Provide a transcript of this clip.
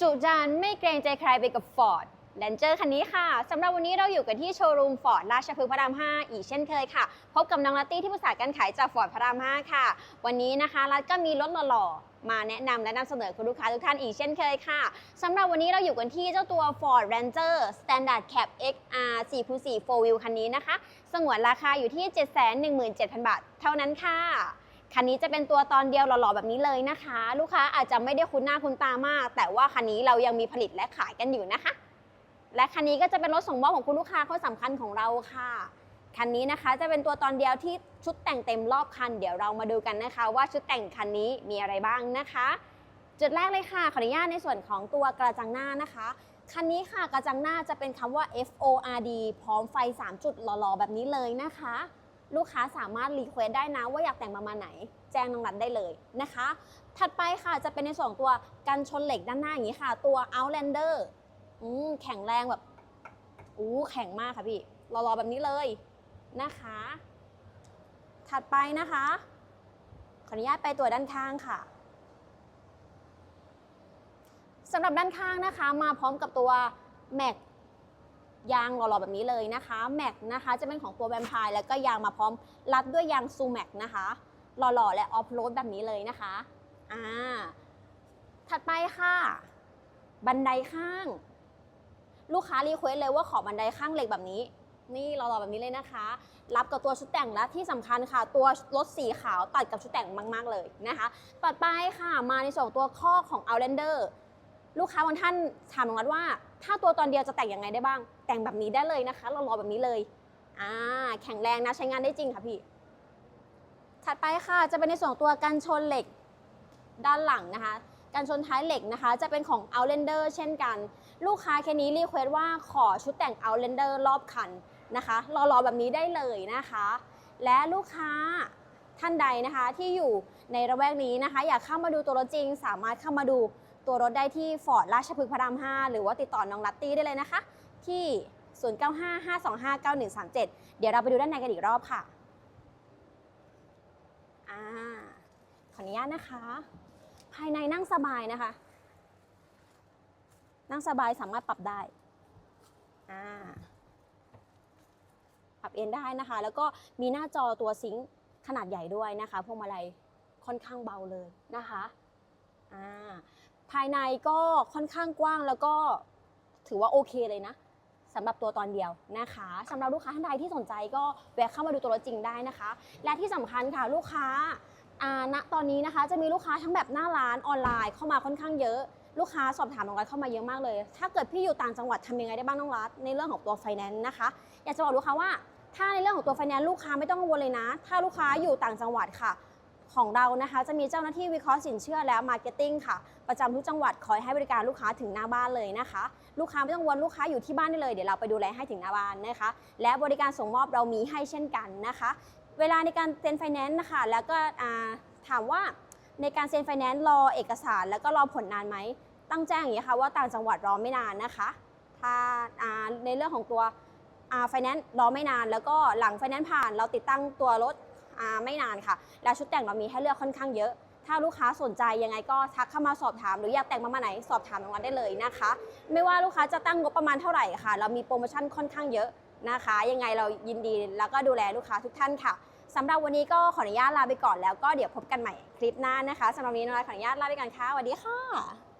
จุจานไม่เกรงใจใครไปกับ Ford Ranger คันนี้ค่ะสำหรับวันนี้เราอยู่กันที่โชว์รูม Ford ราชพฤกษ์พระราม 5 อีกเช่นเคยค่ะ พบกับน้องลัตตี้ที่ปรึกษาการขายจาก Ford พระราม 5 ค่ะ วันนี้นะคะรัตก็มีรถหล่อๆมาแนะนำและนำเสนอคุณลูกค้าทุกท่านอีกเช่นเคยค่ะสำหรับวันนี้เราอยู่กันที่เจ้าตัว Ford Ranger Standard Cab XR 4 4 4 wheel คันนี้นะคะ สงวนราคาอยู่ที่ 717,000 บาท เท่านั้นค่ะ คันนี้จะเป็นตัวตอนเดียวหล่อๆแบบนี้เลยนะคะ ลูกค้าอาจจะไม่ได้คุ้นหน้าคุ้นตามาก แต่ว่าคันนี้เรายังมีผลิตและขายกันอยู่นะคะ และคันนี้ก็จะเป็นรถส่งมอบของคุณลูกค้าคนสำคัญของเราค่ะคันนี้นะคะจะเป็นตัวตอนเดียวที่ชุดแต่งเต็มรอบคัน เดี๋ยวเรามาดูกันนะคะ ว่าชุดแต่งคันนี้มีอะไรบ้างนะคะ จุดแรกเลยค่ะขออนุญาตในส่วนของตัวกระจังหน้านะคะคันนี้ค่ะกระจังหน้าจะเป็นคำว่า F O R D พร้อมไฟ 3 จุดหล่อๆ แบบนี้เลยนะคะ ลูกค้าสามารถรีเควสได้นะว่าอยากแต่งประมาณไหน แจ้งน้องรันได้เลยนะคะ ถัดไปค่ะจะเป็นในส่วนตัวกันชนเหล็กด้านหน้าอย่างนี้ค่ะ ตัว Outlander อืมแข็งแรงแบบอู้แข็งมากค่ะพี่หล่อๆแบบนี้เลยนะคะ ถัดไปนะคะ ขออนุญาตไปตัวด้านข้างค่ะสำหรับด้านข้างนะคะ มาพร้อมกับตัวแม็ก ยางหล่อๆแบบนี้เลยนะคะแม็กนะคะจะเป็นของตัวแวมไพร์แล้วก็ยางมาพร้อมรัดด้วยยางซูแม็กนะคะหล่อๆและออฟโรดแบบนี้เลยนะคะอ่าถัดไปค่ะ บันไดข้าง ลูกค้ารีเควสเลยว่าขอบันไดข้างเหล็กแบบนี้ นี่หล่อๆแบบนี้เลยนะคะ รับกับตัวชุดแต่งและที่สำคัญค่ะ ตัวรถสีขาวตัดกับชุดแต่งมาก ๆเลยนะคะ ต่อไปค่ะมาในส่วนของตัวข้อของ Outlander ลูกค้าบางท่านถามน้องรัฐว่า ถ้าตัวตอนเดียวจะแต่งยังไงได้บ้าง แต่งแบบนี้ได้เลยนะคะ เรารอแบบนี้เลยอ่าแข็งแรงนะใช้งานได้จริงค่ะพี่ ถัดไปค่ะจะเป็นในส่วนตัวกันชนเหล็กด้านหลังนะคะกันชนท้ายเหล็กนะคะ จะเป็นของ Outlander เช่นกัน ลูกค้าแค่นี้รีเควสว่าขอชุดแต่ง Outlander รอบคันนะคะรอๆแบบนี้ได้เลยนะคะ และลูกค้าท่านใดนะคะที่อยู่ในระแวกนี้นะคะ อยากเข้ามาดูตัวรถจริง สามารถเข้ามาดู ตัวรถได้ที่ฟอร์ดราชพฤกษ์พระราม 5 หรือว่าติดต่อน้องลัตตี้ได้เลยนะคะ ที่ 0955259137 เดี๋ยวเราไปดูด้านในกันอีกรอบค่ะอ่าขออนุญาตนะคะ ภายในนั่งสบายนะคะ นั่งสบายสามารถปรับได้อ่าปรับเอนได้นะคะ แล้วก็มีหน้าจอตัวซิงค์ขนาดใหญ่ด้วยนะคะพวงมาลัยค่อนข้างเบาเลยนะคะ อ่า ภายในก็ค่อนข้างกว้างแล้วก็ถือว่าโอเคเลยนะสำหรับตัวตอนเดียวนะคะสำหรับลูกค้าท่านใดที่สนใจก็แวะเข้ามาดูตัวรถจริงได้นะคะ และที่สำคัญค่ะลูกค้าณตอนนี้นะคะจะมีลูกค้าทั้งแบบหน้าร้านออนไลน์เข้ามาค่อนข้างเยอะ ลูกค้าสอบถามน้องรัฐเข้ามาเยอะมากเลย ถ้าเกิดพี่อยู่ต่างจังหวัดทำยังไงได้บ้างน้องรัฐในเรื่องของตัวไฟแนนซ์นะคะ อยากจะบอกลูกค้าว่าถ้าในเรื่องของตัวไฟแนนซ์ลูกค้าไม่ต้องกังวลเลยนะ ถ้าลูกค้าอยู่ต่างจังหวัดค่ะ ของเรานะคะจะมีเจ้าหน้าที่วิเคราะห์สินเชื่อและมาร์เก็ตติ้งค่ะ ประจำทุกจังหวัดคอยให้บริการลูกค้าถึงหน้าบ้านเลยนะคะ ลูกค้าไม่ต้องวลลูกค้าอยู่ที่บ้านได้เลยเดี๋ยวเราไปดูแลให้ถึงหน้าบ้านนะคะ และบริการส่งมอบเรามีให้เช่นกันนะคะ เวลาในการเซ็นไฟแนนซ์นะคะแล้วก็ถามว่าในการเซ็นไฟแนนซ์รอเอกสาร แล้วก็รอผลนานไหมตั้งแจ้งอย่างนี้ค่ะว่าต่างจังหวัดรอไม่นานนะคะ ถ้าในเรื่องของตัวไฟแนนซ์รอไม่นาน แล้วก็หลังไฟแนนซ์ผ่าน เราติดตั้งตัวรถ ไม่นานค่ะ แล้วชุดแต่งเรามีให้เลือกค่อนข้างเยอะ ถ้าลูกค้าสนใจยังไงก็ทักเข้ามาสอบถาม หรืออยากแต่งประมาณไหนสอบถามน้องวันได้เลยนะคะ ไม่ว่าลูกค้าจะตั้งงบประมาณเท่าไหร่ค่ะ เรามีโปรโมชั่นค่อนข้างเยอะนะคะ ยังไงเรายินดีแล้วก็ดูแลลูกค้าทุกท่านค่ะสำหรับวันนี้ก็ขออนุญาตลาไปก่อนแล้วก็เดี๋ยวพบกันใหม่คลิปหน้านะคะสำหรับวันนี้น้องรัฐขออนุญาตลาไปก่อนค่ะสวัสดีค่ะ